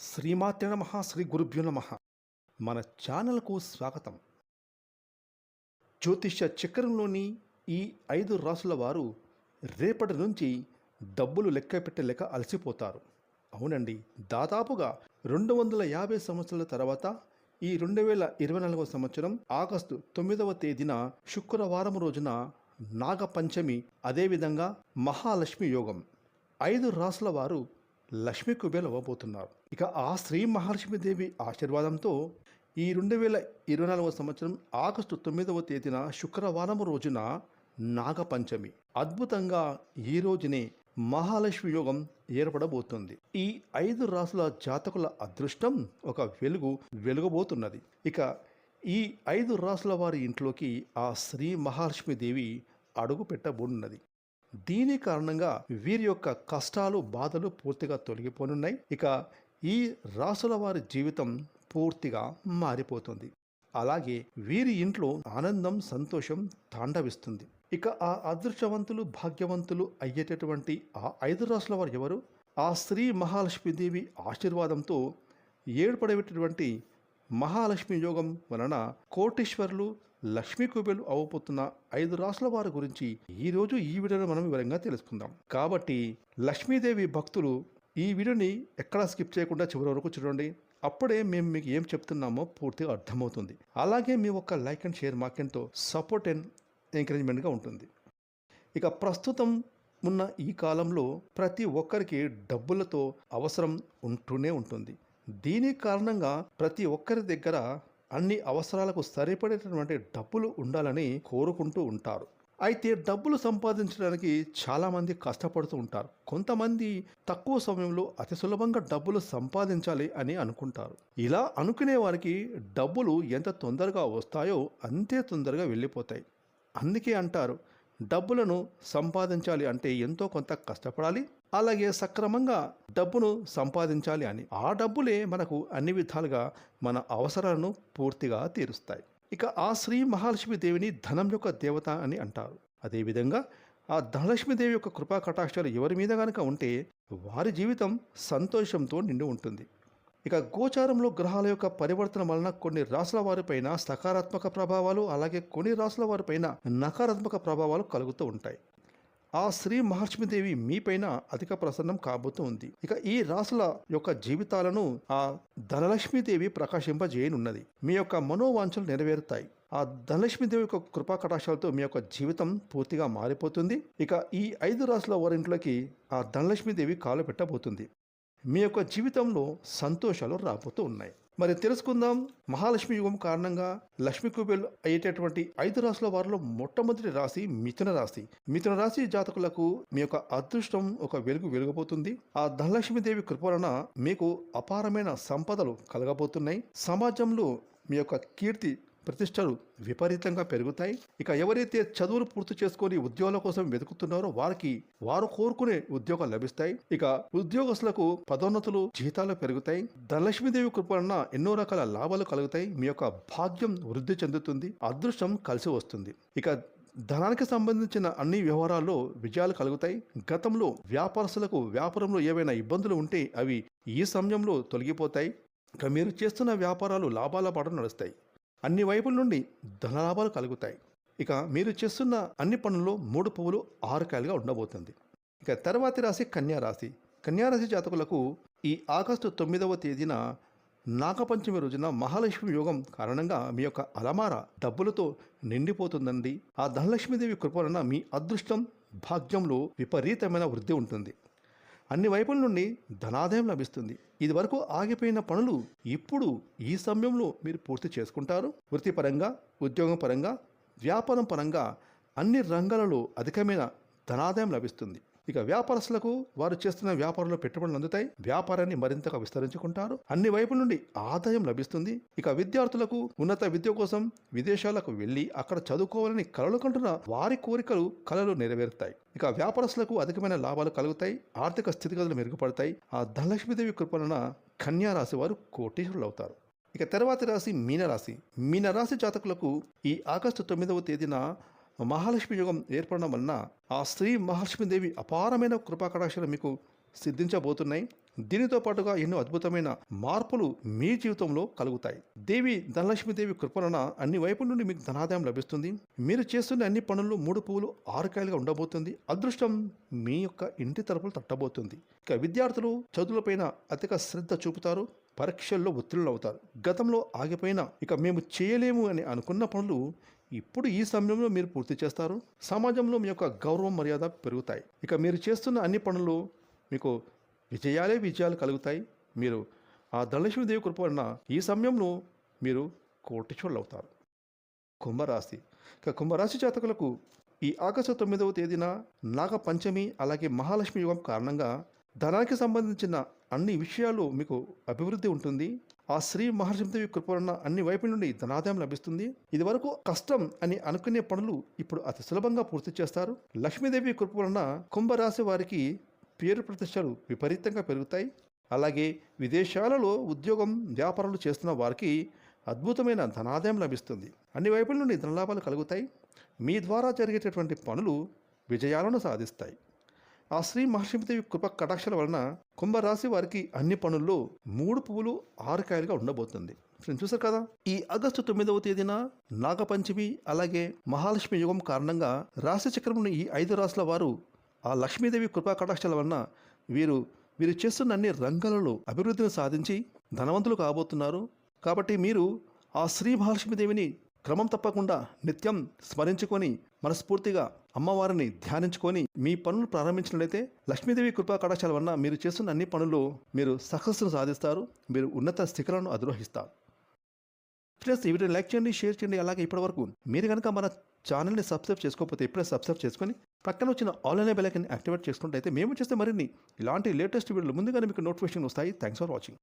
శ్రీమాత్ర నమ శ్రీ గురుభ్యో నమ. మన ఛానల్కు స్వాగతం. జ్యోతిష్య చక్రంలోని ఈ ఐదు రాసుల వారు రేపటి నుంచి డబ్బులు లెక్క పెట్టలేక అలసిపోతారు. అవునండి దాదాపుగా రెండు వందల యాభై సంవత్సరాల తర్వాత ఈ రెండు వేల ఇరవై నాలుగవ సంవత్సరం ఆగస్టు తొమ్మిదవ తేదీన శుక్రవారం రోజున నాగపంచమి అదేవిధంగా మహాలక్ష్మి యోగం. ఐదు రాసుల వారు లక్ష్మీ కుబేలు అవ్వబోతున్నారు ఇక ఆ శ్రీ మహాలక్ష్మీదేవి ఆశీర్వాదంతో ఈ రెండు వేల ఇరవై నాలుగవ సంవత్సరం ఆగస్టు తొమ్మిదవ తేదీన శుక్రవారం రోజున నాగపంచమి. అద్భుతంగా ఈ రోజునే మహాలక్ష్మి యోగం ఏర్పడబోతుంది. ఈ ఐదు రాసుల జాతకుల అదృష్టం ఒక వెలుగు వెలుగబోతున్నది. ఇక ఈ ఐదు రాసుల వారి ఇంట్లోకి ఆ శ్రీ మహాలక్ష్మీదేవి అడుగు పెట్టబోనున్నది. దీని కారణంగా వీరి యొక్క కష్టాలు బాధలు పూర్తిగా తొలగిపోనున్నాయి. ఇక ఈ రాసుల వారి జీవితం పూర్తిగా మారిపోతుంది. అలాగే వీరి ఇంట్లో ఆనందం సంతోషం తాండవిస్తుంది. ఇక ఆ అదృష్టవంతులు భాగ్యవంతులు అయ్యేటటువంటి ఆ ఐదు రాసుల వారు ఎవరు? ఆ శ్రీ మహాలక్ష్మీదేవి ఆశీర్వాదంతో ఏర్పడేటటువంటి మహాలక్ష్మి యోగం వలన కోటీశ్వరులు లక్ష్మీ కుబేలు అవ్వబోతున్న ఐదు రాసుల వారి గురించి ఈరోజు ఈ వీడియోలో మనం వివరంగా తెలుసుకుందాం. కాబట్టి లక్ష్మీదేవి భక్తులు ఈ వీడియోని ఎక్కడా స్కిప్ చేయకుండా చివరి వరకు చూడండి. అప్పుడే మేము మీకు ఏం చెప్తున్నామో పూర్తిగా అర్థమవుతుంది. అలాగే మీ ఒక్క లైక్ అండ్ షేర్ మాకెంతో సపోర్ట్ అండ్ ఎంకరేజ్మెంట్గా ఉంటుంది. ఇక ప్రస్తుతం ఉన్న ఈ కాలంలో ప్రతి ఒక్కరికి డబ్బులతో అవసరం ఉంటూనే ఉంటుంది. దీని కారణంగా ప్రతి ఒక్కరి దగ్గర అన్ని అవసరాలకు సరిపడేటటువంటి డబ్బులు ఉండాలని కోరుకుంటూ ఉంటారు. అయితే డబ్బులు సంపాదించడానికి చాలామంది కష్టపడుతూ ఉంటారు. కొంతమంది తక్కువ సమయంలో అతి సులభంగా డబ్బులు సంపాదించాలి అని అనుకుంటారు. ఇలా అనుకునే వారికి డబ్బులు ఎంత తొందరగా వస్తాయో అంతే తొందరగా వెళ్ళిపోతాయి. అందుకే అంటారు డబ్బులను సంపాదించాలి అంటే ఎంతో కొంత కష్టపడాలి. అలాగే సక్రమంగా డబ్బును సంపాదించాలి అని. ఆ డబ్బులే మనకు అన్ని విధాలుగా మన అవసరాలను పూర్తిగా తీరుస్తాయి. ఇక ఆ శ్రీ మహాలక్ష్మి దేవిని ధనం యొక్క దేవత అని అంటారు. అదేవిధంగా ఆ ధనలక్ష్మీదేవి యొక్క కృపా కటాక్షాలు ఎవరి మీద కనుక ఉంటే వారి జీవితం సంతోషంతో నిండి ఉంటుంది. ఇక గోచారంలో గ్రహాల యొక్క పరివర్తన వలన కొన్ని రాసుల వారిపైన సకారాత్మక ప్రభావాలు అలాగే కొన్ని రాసుల వారిపైన నకారాత్మక ప్రభావాలు కలుగుతూ ఉంటాయి. ఆ శ్రీ మహాలక్ష్మీదేవి మీపైన అధిక ప్రసన్నం కాబోతూ ఉంది. ఇక ఈ రాసుల యొక్క జీవితాలను ఆ ధనలక్ష్మీదేవి ప్రకాశింపజేయనున్నది. మీ యొక్క మనోవాంఛలు నెరవేరుతాయి. ఆ ధనలక్ష్మీదేవి యొక్క కృపా కటాక్షాలతో మీ యొక్క జీవితం పూర్తిగా మారిపోతుంది. ఇక ఈ ఐదు రాసుల వారింట్లోకి ఆ ధనలక్ష్మీదేవి కాలు పెట్టబోతుంది. మీ యొక్క జీవితంలో సంతోషాలు రాబోతూ ఉన్నాయి. మరి తెలుసుకుందాం మహాలక్ష్మి యుగం కారణంగా లక్ష్మీ కుబేలు అయ్యేటటువంటి ఐదు రాసుల వారిలో మొట్టమొదటి రాశి మిథున రాశి. మిథున రాశి జాతకులకు మీ యొక్క అదృష్టం ఒక వెలుగు వెలుగబోతుంది. ఆ ధనలక్ష్మీదేవి కృపలన మీకు అపారమైన సంపదలు కలగబోతున్నాయి. సమాజంలో మీ యొక్క కీర్తి ప్రతిష్టలు విపరీతంగా పెరుగుతాయి. ఇక ఎవరైతే చదువులు పూర్తి చేసుకొని ఉద్యోగాల కోసం వెతుకుతున్నారో వారికి వారు కోరుకునే ఉద్యోగాలు లభిస్తాయి. ఇక ఉద్యోగస్తులకు పదోన్నతులు జీతాలు పెరుగుతాయి. ధనలక్ష్మీదేవి కృపలన ఎన్నో రకాల లాభాలు కలుగుతాయి. మీ యొక్క భాగ్యం వృద్ధి చెందుతుంది. అదృష్టం కలిసి వస్తుంది. ఇక ధనానికి సంబంధించిన అన్ని వ్యవహారాల్లో విజయాలు కలుగుతాయి. గతంలో వ్యాపారస్తులకు వ్యాపారంలో ఏవైనా ఇబ్బందులు ఉంటే అవి ఈ సమయంలో తొలగిపోతాయి. ఇక మీరు చేస్తున్న వ్యాపారాలు లాభాల పాటు నడుస్తాయి. అన్ని వైపుల నుండి ధనలాభాలు కలుగుతాయి. ఇక మీరు చేస్తున్న అన్ని పనుల్లో మూడు పువ్వులు ఆరు కాయలుగా ఉండబోతుంది. ఇక తర్వాతి రాశి కన్యారాశి కన్యారాశి జాతకులకు ఈ ఆగస్టు తొమ్మిదవ తేదీన నాగపంచమి రోజున మహాలక్ష్మి యోగం కారణంగా మీ యొక్క అలమార డబ్బులతో నిండిపోతుందండి. ఆ ధనలక్ష్మీదేవి కృప వలన మీ అదృష్టం భాగ్యంలో విపరీతమైన వృద్ధి ఉంటుంది. అన్ని వైపుల నుండి ధనాదాయం లభిస్తుంది. ఇది వరకు ఆగిపోయిన పనులు ఇప్పుడు ఈ సమయంలో మీరు పూర్తి చేసుకుంటారు. వృత్తిపరంగా ఉద్యోగం పరంగా వ్యాపారం పరంగా అన్ని రంగాలలో అధికమైన ధనాదాయం లభిస్తుంది. ఇక వ్యాపారస్తులకు వారు చేస్తున్న వ్యాపారంలో పెట్టుబడులు అందుతాయి. వ్యాపారాన్ని మరింతగా విస్తరించుకుంటారు. అన్ని వైపుల నుండి ఆదాయం లభిస్తుంది. ఇక విద్యార్థులకు ఉన్నత విద్య కోసం విదేశాలకు వెళ్ళి అక్కడ చదువుకోవాలని కలలు కంటున్న వారి కోరికలు కలలు నెరవేరుతాయి. ఇక వ్యాపారస్తులకు అధికమైన లాభాలు కలుగుతాయి. ఆర్థిక స్థితిగతులు మెరుగుపడతాయి. ఆ ధనలక్ష్మీదేవి కృపలన కన్యా రాశి వారు కోటీశ్వరులు అవుతారు ఇక తర్వాతి రాశి మీనరాశి. మీనరాశి జాతకులకు ఈ ఆగస్టు తొమ్మిదవ తేదీన మహాలక్ష్మి యుగం ఏర్పడడం వలన ఆ స్త్రీ మహాలక్ష్మీదేవి అపారమైన కృపాకటాక్షలు మీకు సిద్ధించబోతున్నాయి. దీనితో పాటుగా ఎన్నో అద్భుతమైన మార్పులు మీ జీవితంలో కలుగుతాయి. దేవి ధనలక్ష్మీదేవి కృపలన అన్ని వైపుల నుండి మీకు ధనాదాయం లభిస్తుంది. మీరు చేస్తున్న అన్ని పనులు మూడు పువ్వులు ఆరుకాయలుగా ఉండబోతుంది. అదృష్టం మీ యొక్క ఇంటి తరపులు తట్టబోతుంది. ఇక విద్యార్థులు చదువులపైన అధిక శ్రద్ధ చూపుతారు. పరీక్షల్లో ఉత్తీర్ణులు అవుతారు గతంలో ఆగిపోయిన ఇక మేము చేయలేము అని అనుకున్న పనులు ఇప్పుడు ఈ సమయంలో మీరు పూర్తి చేస్తారు. సమాజంలో మీ యొక్క గౌరవం మర్యాద పెరుగుతాయి. ఇక మీరు చేస్తున్న అన్ని పనులు మీకు విజయాలే విజయాలు కలుగుతాయి. మీరు ఆ ధనలక్ష్మీదేవి కృప వలన ఈ సమయంలో మీరు కోటిచోళ్ళు అవుతారు కుంభరాశి. ఇక కుంభరాశి జాతకులకు ఈ ఆగస్టు తొమ్మిదవ తేదీన నాగ పంచమి అలాగే మహాలక్ష్మి యుగం కారణంగా ధనానికి సంబంధించిన అన్ని విషయాలు మీకు అభివృద్ధి ఉంటుంది. ఆ శ్రీ మహర్షిదేవి కృపణ అన్ని వైపు నుండి ధనాదాయం లభిస్తుంది. ఇది వరకు కష్టం అని అనుకునే పనులు ఇప్పుడు అతి సులభంగా పూర్తి చేస్తారు. లక్ష్మీదేవి కృప వలన కుంభరాశి వారికి పేరు ప్రతిష్టలు విపరీతంగా పెరుగుతాయి. అలాగే విదేశాలలో ఉద్యోగం వ్యాపారాలు చేస్తున్న వారికి అద్భుతమైన ధనాదాయం లభిస్తుంది. అన్ని వైపుల నుండి ధనలాభాలు కలుగుతాయి. మీ ద్వారా జరిగేటటువంటి పనులు విజయాలను సాధిస్తాయి. ఆ శ్రీ మహర్షిదేవి కృప కటాక్షల వలన కుంభరాశి వారికి అన్ని పనుల్లో మూడు పువ్వులు ఆరు కాయలుగా ఉండబోతుంది. ఫ్రెండ్స్ చూసారు కదా? ఈ ఆగస్టు తొమ్మిదవ తేదీన నాగపంచమి అలాగే మహాలక్ష్మి యుగం కారణంగా రాశి చక్రంలోని ఈ ఐదు రాశుల వారు ఆ లక్ష్మీదేవి కృపా కటాక్షల వలన వీరు వీరు చేస్తున్న అన్ని రంగాలలో అభివృద్ధిని సాధించి ధనవంతులు కాబోతున్నారు. కాబట్టి మీరు ఆ శ్రీ మహాలక్ష్మీదేవిని క్రమం తప్పకుండా నిత్యం స్మరించుకొని మనస్ఫూర్తిగా అమ్మవారిని ధ్యానించుకొని మీ పనులు ప్రారంభించినట్లయితే లక్ష్మీదేవి కృపా కటాక్షాల వలన మీరు చేస్తున్న అన్ని పనులు మీరు సక్సెస్ను సాధిస్తారు మీరు ఉన్నత స్థితులను అధిరోహిస్తారు. ఫ్రెండ్స్ ఈ వీడియో లైక్ చేయండి షేర్ చేయండి అలాగే ఇప్పటివరకు మీరు కనుక మన ఛానల్ని సబ్స్క్రైబ్ చేసుకోకపోతే ఇప్పుడే సబ్స్క్రైబ్ చేసుకొని పక్కన వచ్చిన ఆన్లైన్ బెల్ ఐకన్ యాక్టివేట్ చేసుకున్నట్టయితే మేము చేస్తే మరిన్ని ఇలాంటి లేటెస్ట్ వీడియోలు ముందుగానే మీకు నోటిఫికేషన్ వస్తాయి. Thanks for watching.